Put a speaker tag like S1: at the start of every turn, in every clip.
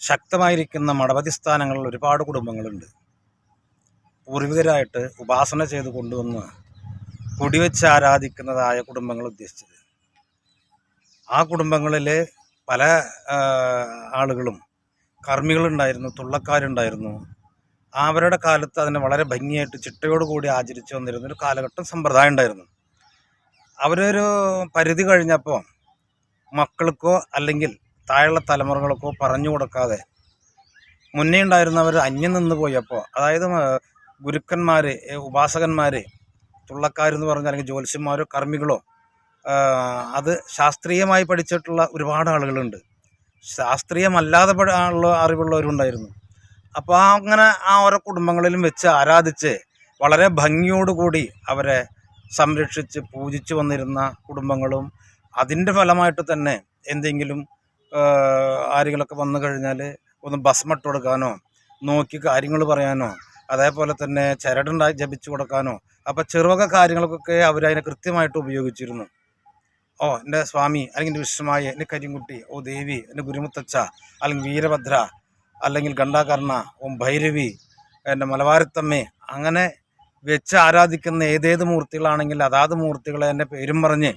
S1: ശക്തമായിരിക്കുന്ന മഠപതി സ്ഥാനങ്ങളിൽ ഒരുപാട് കുടുംബങ്ങളുണ്ട്. പൂർവികരായിട്ട് ഉപാസന ചെയ്ത് കൊണ്ടുവന്ന് കൊടിവെച്ച് ആരാധിക്കുന്നതായ കുടുംബങ്ങൾ ഉദ്ദേശിച്ചത്. ആ കുടുംബങ്ങളിലെ പല ആളുകളും കർമ്മികളുണ്ടായിരുന്നു തുള്ളക്കാരുണ്ടായിരുന്നു. അവരുടെ കാലത്ത് അതിനെ വളരെ ഭംഗിയായിട്ട് ചിട്ടയോടുകൂടി ആചരിച്ചു വന്നിരുന്ന ഒരു കാലഘട്ടം സമ്പ്രദായം ഉണ്ടായിരുന്നു. അവരൊരു പരിധി കഴിഞ്ഞപ്പോൾ മക്കൾക്കോ അല്ലെങ്കിൽ താഴെയുള്ള തലമുറകൾക്കോ പറഞ്ഞു കൊടുക്കാതെ മുന്നേ ഉണ്ടായിരുന്നവർ അന്യം നിന്ന് പോയപ്പോൾ അതായത് ഗുരുക്കന്മാർ ഉപാസകന്മാർ തുള്ളക്കാരെന്ന് പറഞ്ഞാൽ അല്ലെങ്കിൽ ജ്യോത്സ്യന്മാരോ കർമ്മികളോ അത് ശാസ്ത്രീയമായി പഠിച്ചിട്ടുള്ള ഒരുപാട് ആളുകളുണ്ട്. ശാസ്ത്രീയമല്ലാതെ ഉള്ള അറിവുള്ളവരുണ്ടായിരുന്നു. അപ്പോൾ ആ അങ്ങനെ ആ ഓരോ കുടുംബങ്ങളിലും വെച്ച് ആരാധിച്ച് വളരെ ഭംഗിയോടുകൂടി അവരെ സംരക്ഷിച്ച് പൂജിച്ചു വന്നിരുന്ന കുടുംബങ്ങളും അതിന്റെ ഫലമായിട്ട് തന്നെ എന്തെങ്കിലും ആ, ആരെങ്കിലുമൊക്കെ വന്നു കഴിഞ്ഞാൽ ഒന്ന് ഭസ്മട്ട് കൊടുക്കാനോ നോക്കി കാര്യങ്ങൾ പറയാനോ അതേപോലെ തന്നെ ചരടുണ്ടായി ജപിച്ചു കൊടുക്കാനോ അപ്പോൾ ചെറുവക കാര്യങ്ങൾക്കൊക്കെ അവരതിനെ കൃത്യമായിട്ട് ഉപയോഗിച്ചിരുന്നു. ഓ എന്റെ സ്വാമി അല്ലെങ്കിൽ എന്റെ വിശ്വമായ എന്റെ കരിങ്കുട്ടി ഓ ദേവി എന്റെ ഗുരുമുത്തച്ഛ അല്ലെങ്കിൽ വീരഭദ്ര അല്ലെങ്കിൽ ഗണ്ടാകർണ ഓം ഭൈരവി എന്റെ മലബാരത്തമ്മേ അങ്ങനെ വെച്ച് ആരാധിക്കുന്ന ഏതേത് മൂർത്തികളാണെങ്കിൽ അതാത് മൂർത്തികളെ എന്റെ പേരും പറഞ്ഞ്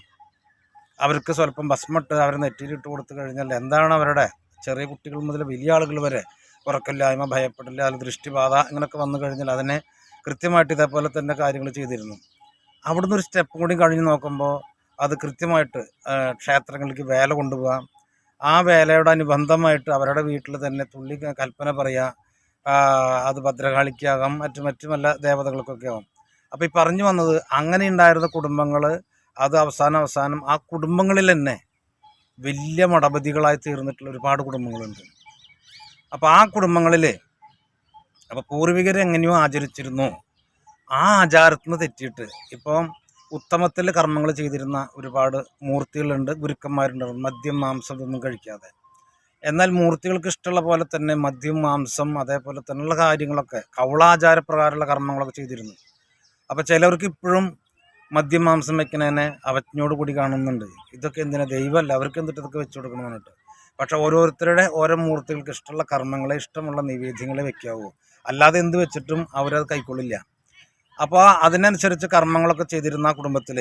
S1: അവർക്ക് സ്വല്പം ഭസ്മട്ട് അവരെ നെറ്റിയിലിട്ട് കൊടുത്തു കഴിഞ്ഞാൽ എന്താണ് അവരുടെ ചെറിയ കുട്ടികൾ മുതൽ വലിയ ആളുകൾ വരെ ഉറക്കമില്ലായ്മ ഭയപ്പെടില്ല അല്ലെങ്കിൽ ദൃഷ്ടിബാധ ഇങ്ങനെയൊക്കെ വന്നു കഴിഞ്ഞാൽ അതിനെ കൃത്യമായിട്ട് ഇതേപോലെ തന്നെ കാര്യങ്ങൾ ചെയ്തിരുന്നു. അവിടുന്ന് ഒരു സ്റ്റെപ്പ് കൂടി കഴിഞ്ഞ് നോക്കുമ്പോൾ അത് കൃത്യമായിട്ട് ക്ഷേത്രങ്ങളിലേക്ക് വേല കൊണ്ടുപോകാം ആ വേലയോട് അനുബന്ധമായിട്ട് അവരുടെ വീട്ടിൽ തന്നെ തുള്ളി കൽപ്പന പറയുക അത് ഭദ്രകാളിക്കാകാം മറ്റു മറ്റു നല്ല ദേവതകൾക്കൊക്കെ ആവാം. അപ്പോൾ ഈ പറഞ്ഞു വന്നത് അങ്ങനെ ഉണ്ടായിരുന്ന കുടുംബങ്ങൾ അത് അവസാനം അവസാനം ആ കുടുംബങ്ങളിൽ തന്നെ വലിയ മടപതികളായി തീർന്നിട്ടുള്ള ഒരുപാട് കുടുംബങ്ങളുണ്ട്. അപ്പോൾ ആ കുടുംബങ്ങളിൽ അപ്പോൾ പൂർവികർ എങ്ങനെയോ ആചരിച്ചിരുന്നു. ആ ആചാരത്തിൽ നിന്ന് തെറ്റിയിട്ട് ഇപ്പം ഉത്തമത്തിൽ കർമ്മങ്ങൾ ചെയ്തിരുന്ന ഒരുപാട് മൂർത്തികളുണ്ട് ഗുരുക്കന്മാരുണ്ടാവും. മദ്യം മാംസം ഇതൊന്നും കഴിക്കാതെ. എന്നാൽ മൂർത്തികൾക്ക് ഇഷ്ടമുള്ള പോലെ തന്നെ മദ്യം മാംസം അതേപോലെ തന്നെയുള്ള കാര്യങ്ങളൊക്കെ കൗളാചാരപ്രകാരമുള്ള കർമ്മങ്ങളൊക്കെ ചെയ്തിരുന്നു. അപ്പോൾ ചിലവർക്ക് ഇപ്പോഴും മദ്യം മാംസം വെക്കുന്നതിനെ അവജ്ഞയോട് കൂടി കാണുന്നുണ്ട്. ഇതൊക്കെ എന്തിനാ? ദൈവമല്ല. അവർക്ക് എന്തിട്ട് ഇതൊക്കെ വെച്ചു കൊടുക്കണം എന്നിട്ട് പക്ഷെ ഓരോരുത്തരുടെ ഓരോ മൂർത്തികൾക്ക് ഇഷ്ടമുള്ള കർമ്മങ്ങളെ ഇഷ്ടമുള്ള നിവേദ്യങ്ങളെ വെക്കാവൂ. അല്ലാതെ എന്ത് വെച്ചിട്ടും അവരത് കൈക്കൊള്ളില്ല. അപ്പോൾ അതിനനുസരിച്ച് കർമ്മങ്ങളൊക്കെ ചെയ്തിരുന്ന ആ കുടുംബത്തിൽ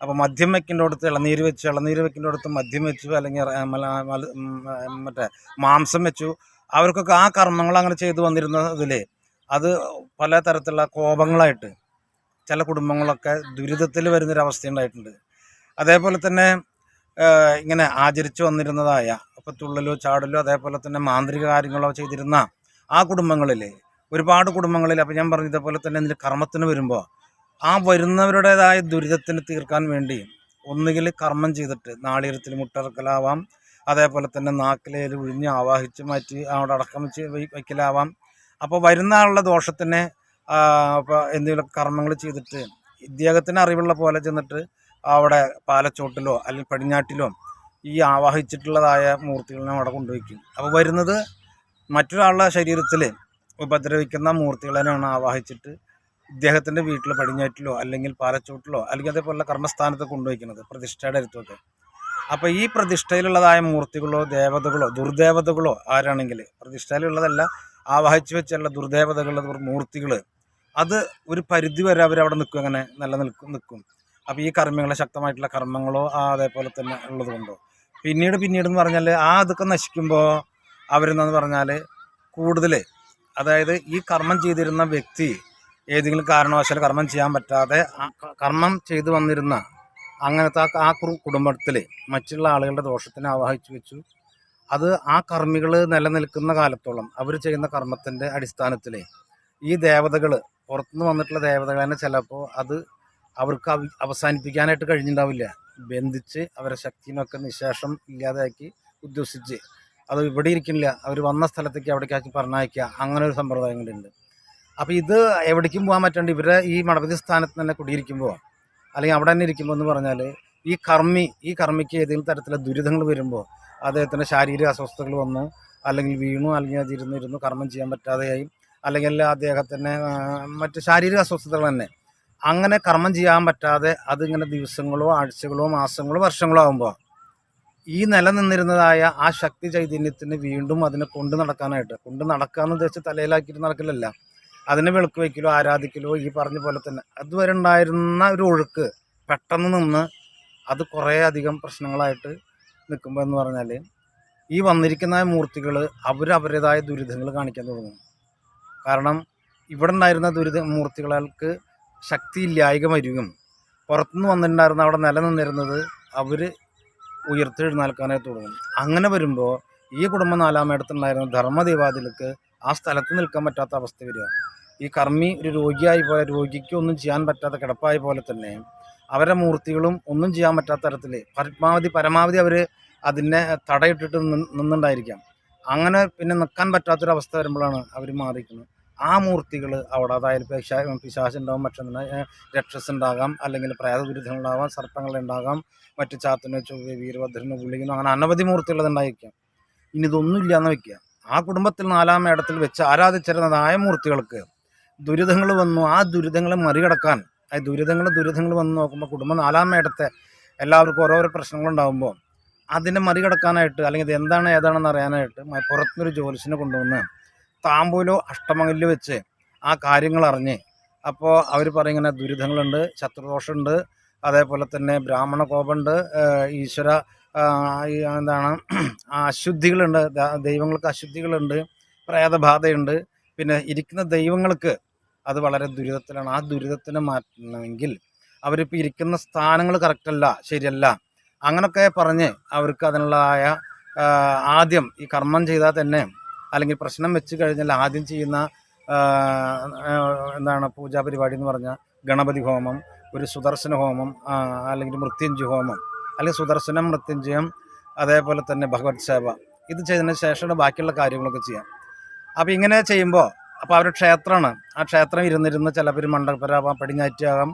S1: അപ്പോൾ മദ്യം വെക്കേണ്ടടുത്ത് ഇളനീര് വെച്ചു ഇളനീര് വെക്കേണ്ടടുത്ത് മദ്യം വെച്ചു അല്ലെങ്കിൽ മറ്റേ മാംസം വെച്ചു. അവർക്കൊക്കെ ആ കർമ്മങ്ങൾ അങ്ങനെ ചെയ്തു വന്നിരുന്നതിൽ അത് പല തരത്തിലുള്ള കോപങ്ങളായിട്ട് ചില കുടുംബങ്ങളൊക്കെ ദുരിതത്തിൽ വരുന്നൊരവസ്ഥ ഉണ്ടായിട്ടുണ്ട് അതേപോലെ തന്നെ ഇങ്ങനെ ആചരിച്ചു വന്നിരുന്നതായ ഇപ്പോൾ തുള്ളലോ ചാടലോ അതേപോലെ തന്നെ മാന്ത്രിക കാര്യങ്ങളോ ചെയ്തിരുന്ന ആ കുടുംബങ്ങളിൽ ഒരുപാട് കുടുംബങ്ങളിൽ അപ്പോൾ ഞാൻ പറഞ്ഞതുപോലെ തന്നെ ഇതിന്റെ കർമ്മത്തിന് വരുമ്പോൾ ആ വരുന്നവരുടേതായ ദുരിതത്തിന് തീർക്കാൻ വേണ്ടി ഒന്നുകിൽ കർമ്മം ചെയ്തിട്ട് നാളികരത്തിൽ മുട്ടിറക്കലാവാം അതേപോലെ തന്നെ നാക്കിലേൽ ഒഴിഞ്ഞ് ആവാഹിച്ച് മാറ്റി അവിടെ അടക്കം വെച്ച് വയ്- വയ്ക്കലാവാം. അപ്പോൾ വരുന്ന ആളുടെ ദോഷത്തിനെ എന്തെങ്കിലും കർമ്മങ്ങൾ ചെയ്തിട്ട് ഇദ്ദേഹത്തിന് അറിവുള്ള പോലെ ചെന്നിട്ട് അവിടെ പാലച്ചോട്ടിലോ അല്ലെങ്കിൽ പടിഞ്ഞാട്ടിലോ ഈ ആവാഹിച്ചിട്ടുള്ളതായ മൂർത്തികളെ അവിടെ കൊണ്ടുവയ്ക്കും. അപ്പോൾ വരുന്നത് മറ്റൊരാളുടെ ശരീരത്തിൽ ഉപദ്രവിക്കുന്ന മൂർത്തികളെയാണ് ആവാഹിച്ചിട്ട് ഇദ്ദേഹത്തിന്റെ വീട്ടിൽ പടിഞ്ഞാറ്റിലോ അല്ലെങ്കിൽ പാലച്ചോട്ടിലോ അല്ലെങ്കിൽ അതേപോലെ കർമ്മസ്ഥാനത്ത് കൊണ്ടുവയ്ക്കുന്നത് പ്രതിഷ്ഠയുടെ അടുത്തൊക്കെ. അപ്പോൾ ഈ പ്രതിഷ്ഠയിലുള്ളതായ മൂർത്തികളോ ദേവതകളോ ദുർദേവതകളോ ആരാണെങ്കിൽ പ്രതിഷ്ഠയിലുള്ളതല്ല ആവാഹിച്ച് വെച്ചുള്ള ദുർദേവതകളുടെ ദുർ മൂർത്തികൾ അത് ഒരു പരിധി വരെ അവർ അവിടെ നിൽക്കും അങ്ങനെ നല്ല നിൽക്കും നിൽക്കും. അപ്പോൾ ഈ കർമ്മങ്ങളെ ശക്തമായിട്ടുള്ള കർമ്മങ്ങളോ അതേപോലെ തന്നെ ഉള്ളത് കൊണ്ടോ. പിന്നീട് പിന്നീട് എന്ന് പറഞ്ഞാൽ ആ അതൊക്കെ നശിക്കുമ്പോൾ അവരെന്നു പറഞ്ഞാൽ കൂടുതൽ അതായത് ഈ കർമ്മം ചെയ്തിരുന്ന വ്യക്തി ഏതെങ്കിലും കാരണവശാൽ കർമ്മം ചെയ്യാൻ പറ്റാതെ കർമ്മം ചെയ്തു വന്നിരുന്ന അങ്ങനത്തെ ആ കുടുംബത്തിൽ മറ്റുള്ള ആളുകളുടെ ദോഷത്തിനെ ആവാഹിച്ചു വെച്ചു. അത് ആ കർമ്മികൾ നിലനിൽക്കുന്ന കാലത്തോളം അവർ ചെയ്യുന്ന കർമ്മത്തിന്റെ അടിസ്ഥാനത്തിൽ ഈ ദേവതകൾ പുറത്തുനിന്ന് വന്നിട്ടുള്ള ദേവതകൾ തന്നെ ചിലപ്പോൾ അത് അവർക്ക് അവസാനിപ്പിക്കാനായിട്ട് കഴിഞ്ഞിട്ടുണ്ടാവില്ല ബന്ധിച്ച് അവരെ ശക്തിനൊക്കെ നിശേഷം ഇല്ലാതാക്കി ഉദ്ദേശിച്ച് അത് ഇവിടെ ഇരിക്കുന്നില്ല. അവർ വന്ന സ്ഥലത്തേക്ക് അവിടേക്കാക്കി പറഞ്ഞയക്കുക. അങ്ങനെ ഒരു സമ്പ്രദായം കൂടിയുണ്ട് അപ്പോൾ ഇത് എവിടേക്കും പോകാൻ പറ്റാണ്ട്. ഇവരെ ഈ മടപതി സ്ഥാനത്ത് തന്നെ കുടിയിരിക്കുമ്പോൾ അല്ലെങ്കിൽ അവിടെ തന്നെ ഇരിക്കുമ്പോൾ എന്ന് പറഞ്ഞാൽ ഈ കർമ്മി ഈ കർമ്മിക്ക് ഏതെങ്കിലും തരത്തിലുള്ള ദുരിതങ്ങൾ വരുമ്പോൾ അദ്ദേഹത്തിന് ശാരീരിക അസ്വസ്ഥതകൾ വന്ന് അല്ലെങ്കിൽ വീണു അല്ലെങ്കിൽ അത് ഇരുന്ന് ഇരുന്ന് കർമ്മം ചെയ്യാൻ പറ്റാതെയായി അല്ലെങ്കിൽ അദ്ദേഹത്തിന് മറ്റ് ശാരീരിക അസ്വസ്ഥതകൾ തന്നെ. അങ്ങനെ കർമ്മം ചെയ്യാൻ പറ്റാതെ അതിങ്ങനെ ദിവസങ്ങളോ ആഴ്ചകളോ മാസങ്ങളോ വർഷങ്ങളോ ആകുമ്പോൾ ഈ നിലനിന്നിരുന്നതായ ആ ശക്തി ചൈതന്യത്തിന് വീണ്ടും അതിനെ കൊണ്ടു നടക്കാനായിട്ട് കൊണ്ട് നടക്കാന്ന് ഉദ്ദേശിച്ച് തലയിലാക്കിയിട്ട് നടക്കില്ലല്ല അതിനെ വിളക്ക് വയ്ക്കലോ ആരാധിക്കലോ ഈ പറഞ്ഞ പോലെ തന്നെ. അതുവരെ ഉണ്ടായിരുന്ന ഒരു ഒഴുക്ക് പെട്ടെന്ന് നിന്ന് അത് കുറേ അധികം പ്രശ്നങ്ങളായിട്ട് നിൽക്കുമ്പോൾ എന്ന് പറഞ്ഞാൽ ഈ വന്നിരിക്കുന്ന മൂർത്തികൾ അവരവരുടേതായ ദുരിതങ്ങൾ കാണിക്കാൻ തുടങ്ങും കാരണം ഇവിടെ ഉണ്ടായിരുന്ന ദുരിത മൂർത്തികൾക്ക് ശക്തി ഇല്ലായ്ക വരികയും പുറത്തുനിന്ന് വന്നിട്ടുണ്ടായിരുന്ന അവിടെ നിലനിന്നിരുന്നത് അവർ ഉയർത്തെഴുന്നേൽക്കാനേ തുടങ്ങും അങ്ങനെ വരുമ്പോൾ ഈ കുടുംബം നാലാമേടത്തുണ്ടായിരുന്ന ധർമ്മദേവാദികൾക്ക് ആ സ്ഥലത്ത് നിൽക്കാൻ പറ്റാത്ത അവസ്ഥ വരിക. ഈ കർമ്മി ഒരു രോഗിയായി പോയ രോഗിക്ക് ഒന്നും ചെയ്യാൻ പറ്റാത്ത കിടപ്പായ പോലെ തന്നെ അവരുടെ മൂർത്തികളും ഒന്നും ചെയ്യാൻ പറ്റാത്ത തരത്തിൽ പരമാവധി പരമാവധി അവർ അതിനെ തടയിട്ടിട്ട് നിന്ന് നിന്നുണ്ടായിരിക്കാം. അങ്ങനെ പിന്നെ നിൽക്കാൻ പറ്റാത്തൊരവസ്ഥ വരുമ്പോഴാണ് അവർ മാറിയിരിക്കുന്നത്. ആ മൂർത്തികൾ അവിടെ അതായത് പിശാ പിശാശുണ്ടാകും പക്ഷെ രക്ഷസ് ഉണ്ടാകാം അല്ലെങ്കിൽ പ്രേതദുരിതങ്ങളുണ്ടാകാം സർപ്പങ്ങളുണ്ടാകാം മറ്റ് ചാത്തന് ചൊവ്വ വീരഭദ്രന് പുള്ളിക്കുന്നു അങ്ങനെ അനവധി മൂർത്തികൾ ഉണ്ടായിരിക്കാം. ഇനി ഇതൊന്നും ഇല്ലാന്ന് വയ്ക്കുക ആ കുടുംബത്തിൽ നാലാം ഇടത്തിൽ വെച്ച് ആരാധിച്ചിരുന്നതായ മൂർത്തികൾക്ക് ദുരിതങ്ങൾ വന്നു. ആ ദുരിതങ്ങളെ മറികടക്കാൻ ആ ദുരിതങ്ങൾ ദുരിതങ്ങൾ വന്ന് നോക്കുമ്പോൾ കുടുംബം നാലാം ഇടത്തെ എല്ലാവർക്കും ഓരോരോ പ്രശ്നങ്ങളുണ്ടാകുമ്പോൾ അതിനെ മറികടക്കാനായിട്ട് അല്ലെങ്കിൽ ഇത് എന്താണ് ഏതാണെന്ന് അറിയാനായിട്ട് പുറത്തുനിന്നൊരു ജോലിസിനെ കൊണ്ടുവന്ന് താമ്പൂലോ അഷ്ടമംഗലിൽ വെച്ച് ആ കാര്യങ്ങൾ അറിഞ്ഞ് അപ്പോൾ അവർ പറയും ഇങ്ങനെ ദുരിതങ്ങളുണ്ട് ശത്രുദോഷമുണ്ട് അതേപോലെ തന്നെ ബ്രാഹ്മണ കോപമുണ്ട് ഈശ്വര എന്താണ് അശുദ്ധികളുണ്ട് ദൈവങ്ങൾക്ക് അശുദ്ധികളുണ്ട് പ്രേതബാധയുണ്ട്. പിന്നെ ഇരിക്കുന്ന ദൈവങ്ങൾക്ക് അത് വളരെ ദുരിതത്തിലാണ്. ആ ദുരിതത്തിനെ മാറ്റണമെങ്കിൽ അവരിപ്പോൾ ഇരിക്കുന്ന സ്ഥാനങ്ങൾ കറക്റ്റല്ല ശരിയല്ല. അങ്ങനൊക്കെ പറഞ്ഞ് അവർക്ക് അതിനുള്ളതായ ആദ്യം ഈ കർമ്മം ചെയ്താൽ തന്നെ അല്ലെങ്കിൽ പ്രശ്നം വെച്ച് കഴിഞ്ഞാൽ ആദ്യം ചെയ്യുന്ന എന്താണ് പൂജാ പരിപാടി എന്ന് പറഞ്ഞാൽ ഗണപതി ഹോമം ഒരു സുദർശന ഹോമം അല്ലെങ്കിൽ മൃത്യുഞ്ജയ ഹോമം അല്ലെങ്കിൽ സുദർശനം മൃത്യുഞ്ജയം അതേപോലെ തന്നെ ഭഗവത് സേവ. ഇത് ചെയ്തതിന് ശേഷമാണ് ബാക്കിയുള്ള കാര്യങ്ങളൊക്കെ ചെയ്യാം. അപ്പോൾ ഇങ്ങനെ ചെയ്യുമ്പോൾ അപ്പോൾ അവരുടെ ക്ഷേത്രമാണ്. ആ ക്ഷേത്രം ഇരുന്നിരുന്ന് ചിലപ്പോൾ മണ്ടകപ്പര പടിഞ്ഞാറ്റാകാം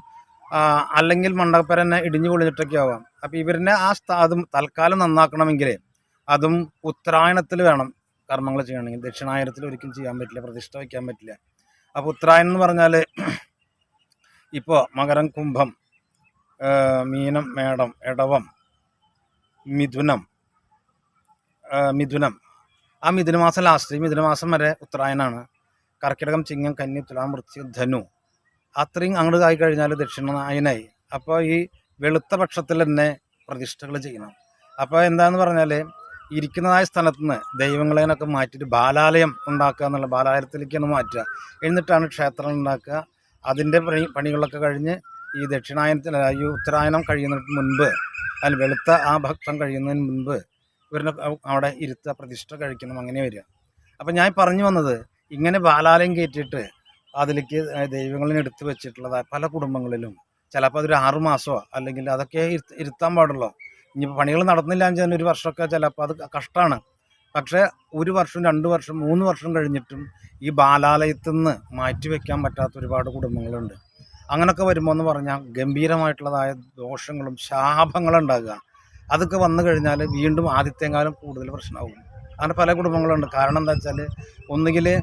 S1: അല്ലെങ്കിൽ മണ്ടകപ്പര തന്നെ ഇടിഞ്ഞു പൊളിഞ്ഞിട്ടൊക്കെ ആവാം. അപ്പോൾ ഇവരിനെ ആ അതും തൽക്കാലം നന്നാക്കണമെങ്കിൽ അതും ഉത്തരായണത്തിൽ വേണം കർമ്മങ്ങൾ ചെയ്യണമെങ്കിൽ. ദക്ഷിണായനത്തിൽ ഒരിക്കലും ചെയ്യാൻ പറ്റില്ല പ്രതിഷ്ഠ വയ്ക്കാൻ പറ്റില്ല. അപ്പോൾ ഉത്തരായനം എന്ന് പറഞ്ഞാൽ ഇപ്പോൾ മകരം കുംഭം മീനം മേടം എടവം മിഥുനം മിഥുനം. ആ മിഥുനമാസം ലാസ്റ്റ് മിഥുനമാസം വരെ ഉത്തരായനാണ്. കർക്കിടകം ചിങ്ങം കന്നി തുലാം വൃശ്ചികം ധനു. അത്രയും അങ്ങോട്ട് ആയി കഴിഞ്ഞാൽ ദക്ഷിണായനായി അപ്പോൾ ഈ വെളുത്ത പക്ഷത്തിൽ തന്നെ പ്രതിഷ്ഠകൾ ചെയ്യണം. അപ്പോൾ എന്താന്ന് പറഞ്ഞാൽ ഇരിക്കുന്നതായ സ്ഥലത്ത് നിന്ന് ദൈവങ്ങളെയൊക്കെ മാറ്റിയിട്ട് ബാലാലയം ഉണ്ടാക്കുക എന്നുള്ള ബാലാലയത്തിലേക്കാണ് മാറ്റുക. എന്നിട്ടാണ് ക്ഷേത്രം ഉണ്ടാക്കുക. അതിന്റെ പണി പണികളൊക്കെ കഴിഞ്ഞ് ഈ ദക്ഷിണായനത്തിൽ ഈ ഉത്തരായനം കഴിയുന്നതിന് മുൻപ് അതിൽ വെളുത്ത ആ ഭക്ഷണം കഴിയുന്നതിന് മുൻപ് ഇവരിനെ അവിടെ ഇരുത്തുക പ്രതിഷ്ഠ കഴിക്കണം അങ്ങനെ വരിക. അപ്പം ഞാൻ പറഞ്ഞു വന്നത് ഇങ്ങനെ ബാലാലയം കയറ്റിയിട്ട് അതിലേക്ക് ദൈവങ്ങളിനെ എടുത്തു വെച്ചിട്ടുള്ളത് പല കുടുംബങ്ങളിലും. ചിലപ്പോൾ അതൊരു ആറു മാസമോ അല്ലെങ്കിൽ അതൊക്കെ ഇരുത്ത- ഇരുത്താൻ പാടുള്ളൂ. ഇനിയിപ്പോൾ പണികൾ നടന്നില്ല എന്ന് ഒരു വർഷമൊക്കെ ചിലപ്പോൾ അത് കഷ്ടമാണ് പക്ഷേ ഒരു വർഷം രണ്ട് വർഷം മൂന്ന് വർഷം കഴിഞ്ഞിട്ടും ഈ ബാലാലയത്തിൽ നിന്ന് മാറ്റി വെക്കാൻ പറ്റാത്ത ഒരുപാട് കുടുംബങ്ങളുണ്ട്. അങ്ങനൊക്കെ വരുമ്പോൾ എന്ന് പറഞ്ഞാൽ ഗംഭീരമായിട്ടുള്ളതായ ദോഷങ്ങളും ശാപങ്ങളും ഉണ്ടാകുക. അതൊക്കെ വന്നു കഴിഞ്ഞാൽ വീണ്ടും ആദ്യത്തെങ്കാലും കൂടുതൽ പ്രശ്നമാകും. അങ്ങനെ പല കുടുംബങ്ങളുണ്ട്. കാരണം എന്താ വെച്ചാൽ ഒന്നുകിൽ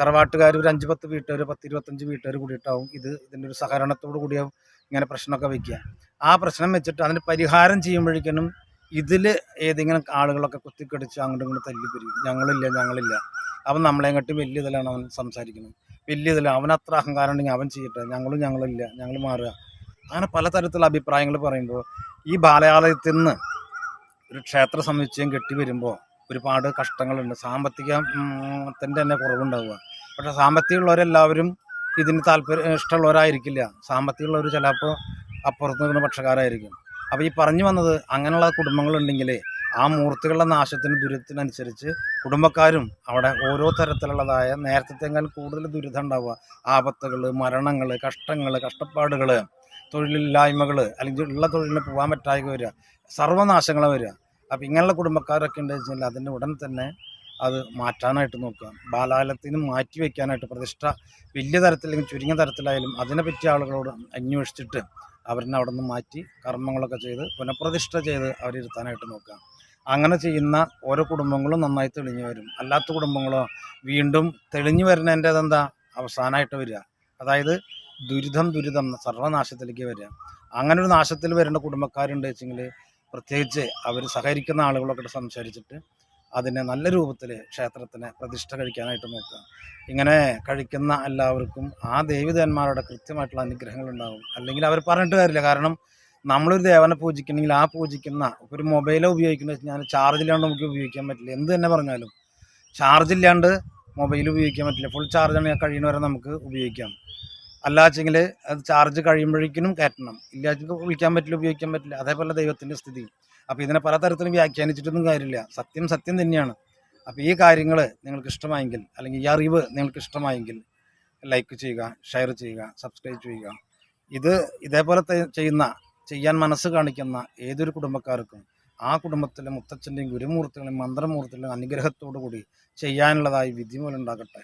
S1: തറവാട്ടുകാർ ഒരു അഞ്ച് പത്ത് വീട്ടുകാർ പത്ത് ഇരുപത്തഞ്ച് വീട്ടുകാർ കൂടിയിട്ടാവും ഇത് ഇതിന്റെ ഒരു സഹകരണത്തോട് കൂടിയാവും ഇങ്ങനെ പ്രശ്നമൊക്കെ വയ്ക്കുക ആ പ്രശ്നം വെച്ചിട്ട് അതിന് പരിഹാരം ചെയ്യുമ്പോഴേക്കും ഇതിൽ ഏതെങ്കിലും ആളുകളൊക്കെ കുത്തിക്കടിച്ച് അങ്ങോട്ടും ഇങ്ങോട്ടും തല്ലി പിരിയും ഞങ്ങളില്ല ഞങ്ങളില്ല. അവൻ നമ്മളെ കാട്ടി വലിയ ഇതിലാണ് അവൻ സംസാരിക്കുന്നത്. വലിയ ഇതിലാണ് അവൻ അത്ര അഹങ്കാരം ഉണ്ടെങ്കിൽ അവൻ ചെയ്യട്ടെ. ഞങ്ങളും ഞങ്ങളില്ല. ഞങ്ങൾ മാറുക. അങ്ങനെ പലതരത്തിലുള്ള അഭിപ്രായങ്ങൾ പറയുമ്പോൾ ഈ ബാലയാലയത്തിൽ നിന്ന് ഒരു ക്ഷേത്ര സമുച്ചയം കെട്ടി വരുമ്പോൾ ഒരുപാട് കഷ്ടങ്ങളുണ്ട്. സാമ്പത്തികത്തിന്റെ തന്നെ കുറവുണ്ടാവുക. പക്ഷേ സാമ്പത്തികമുള്ളവരെല്ലാവരും ഇതിന് താല്പര്യം ഇഷ്ടമുള്ളവരായിരിക്കില്ല. സാമ്പത്തികമുള്ളവർ ചിലപ്പോൾ അപ്പുറത്ത് നിൽക്കുന്ന പക്ഷക്കാരായിരിക്കും. അപ്പോൾ ഈ പറഞ്ഞു വന്നത് അങ്ങനെയുള്ള കുടുംബങ്ങളുണ്ടെങ്കിൽ ആ മൂർത്തികളുടെ നാശത്തിന് ദുരിതത്തിനനുസരിച്ച് കുടുംബക്കാരും അവിടെ ഓരോ തരത്തിലുള്ളതായ നേരത്തെക്കാൾ കൂടുതൽ ദുരിതം ഉണ്ടാവുക. ആപത്തുകൾ മരണങ്ങൾ കഷ്ടങ്ങൾ കഷ്ടപ്പാടുകൾ തൊഴിലില്ലായ്മകൾ അല്ലെങ്കിൽ ഉള്ള തൊഴിലിന് പോകാൻ പറ്റായ്ക വരിക. സർവനാശങ്ങൾ വരിക. അപ്പോൾ ഇങ്ങനെയുള്ള കുടുംബക്കാരൊക്കെ ഉണ്ട് വെച്ചാൽ അതിന്റെ ഉടൻ തന്നെ അത് മാറ്റാനായിട്ട് നോക്കുക. ബാലാലയത്തിന് മാറ്റി വയ്ക്കാനായിട്ട് പ്രതിഷ്ഠ വലിയ തരത്തിലെങ്കിലും ചുരുങ്ങിയ തരത്തിലായാലും അതിനെ ആളുകളോട് അന്വേഷിച്ചിട്ട് അവരിനെ അവിടെ നിന്ന് മാറ്റി കർമ്മങ്ങളൊക്കെ ചെയ്ത് പുനഃപ്രതിഷ്ഠ ചെയ്ത് അവരിരുത്താനായിട്ട് നോക്കുക. അങ്ങനെ ചെയ്യുന്ന ഓരോ കുടുംബങ്ങളും നന്നായി തെളിഞ്ഞു വരും. അല്ലാത്ത കുടുംബങ്ങളോ വീണ്ടും തെളിഞ്ഞു വരുന്നതിന്റെതെന്താ? അവസാനമായിട്ട് വരിക. അതായത് ദുരിതം ദുരിതം സർവനാശത്തിലേക്ക് വരിക. അങ്ങനെ ഒരു നാശത്തിൽ വരേണ്ട കുടുംബക്കാരുണ്ട് വെച്ചെങ്കിൽ പ്രത്യേകിച്ച് അവർ സഹകരിക്കുന്ന ആളുകളൊക്കെ സംസാരിച്ചിട്ട് അതിനെ നല്ല രൂപത്തിൽ ക്ഷേത്രത്തിന് പ്രതിഷ്ഠ കഴിക്കാനായിട്ട് നോക്കുക. ഇങ്ങനെ കഴിക്കുന്ന എല്ലാവർക്കും ആ ദേവിദേവന്മാരുടെ കൃത്യമായിട്ടുള്ള അനുഗ്രഹങ്ങൾ ഉണ്ടാകും അല്ലെങ്കിൽ അവർ പറഞ്ഞിട്ട് കാര്യമില്ല. കാരണം നമ്മളൊരു ദേവനെ പൂജിക്കണമെങ്കിൽ ആ പൂജിക്കുന്ന ഒരു മൊബൈലോ ഉപയോഗിക്കുന്നത് ഞാൻ ചാർജ് ഇല്ലാണ്ട് നമുക്ക് ഉപയോഗിക്കാൻ പറ്റില്ല. എന്ത് തന്നെ പറഞ്ഞാലും ചാർജ് ഇല്ലാണ്ട് മൊബൈൽ ഉപയോഗിക്കാൻ പറ്റില്ല. ഫുൾ ചാർജ് ആണെങ്കിൽ കഴിയുന്നവരെ നമുക്ക് ഉപയോഗിക്കാം. അല്ലാച്ചെങ്കിൽ അത് ചാർജ് കഴിയുമ്പോഴേക്കും കയറ്റണം. ഇല്ലാച്ചെങ്കിൽ വിളിക്കാൻ പറ്റില്ല ഉപയോഗിക്കാൻ പറ്റില്ല. അതേപോലെ ദൈവത്തിന്റെ സ്ഥിതി. അപ്പോൾ ഇതിനെ പലതരത്തിലും വ്യാഖ്യാനിച്ചിട്ടൊന്നും കാര്യമില്ല. സത്യം സത്യം തന്നെയാണ്. അപ്പോൾ ഈ കാര്യങ്ങൾ നിങ്ങൾക്ക് ഇഷ്ടമായെങ്കിൽ അല്ലെങ്കിൽ ഈ അറിവ് നിങ്ങൾക്ക് ഇഷ്ടമായെങ്കിൽ ലൈക്ക് ചെയ്യുക ഷെയർ ചെയ്യുക സബ്സ്ക്രൈബ് ചെയ്യുക. ഇത് ഇതേപോലെ ചെയ്യുന്ന ചെയ്യാൻ മനസ്സ് കാണിക്കുന്ന ഏതൊരു കുടുംബക്കാർക്കും ആ കുടുംബത്തിലെ മുത്തച്ഛന്റെയും ഗുരുമൂർത്തികളെയും മന്ത്രമൂർത്തികളുടെയും അനുഗ്രഹത്തോടു കൂടി ചെയ്യാനുള്ളതായി വിധി മൂലം ഉണ്ടാകട്ടെ.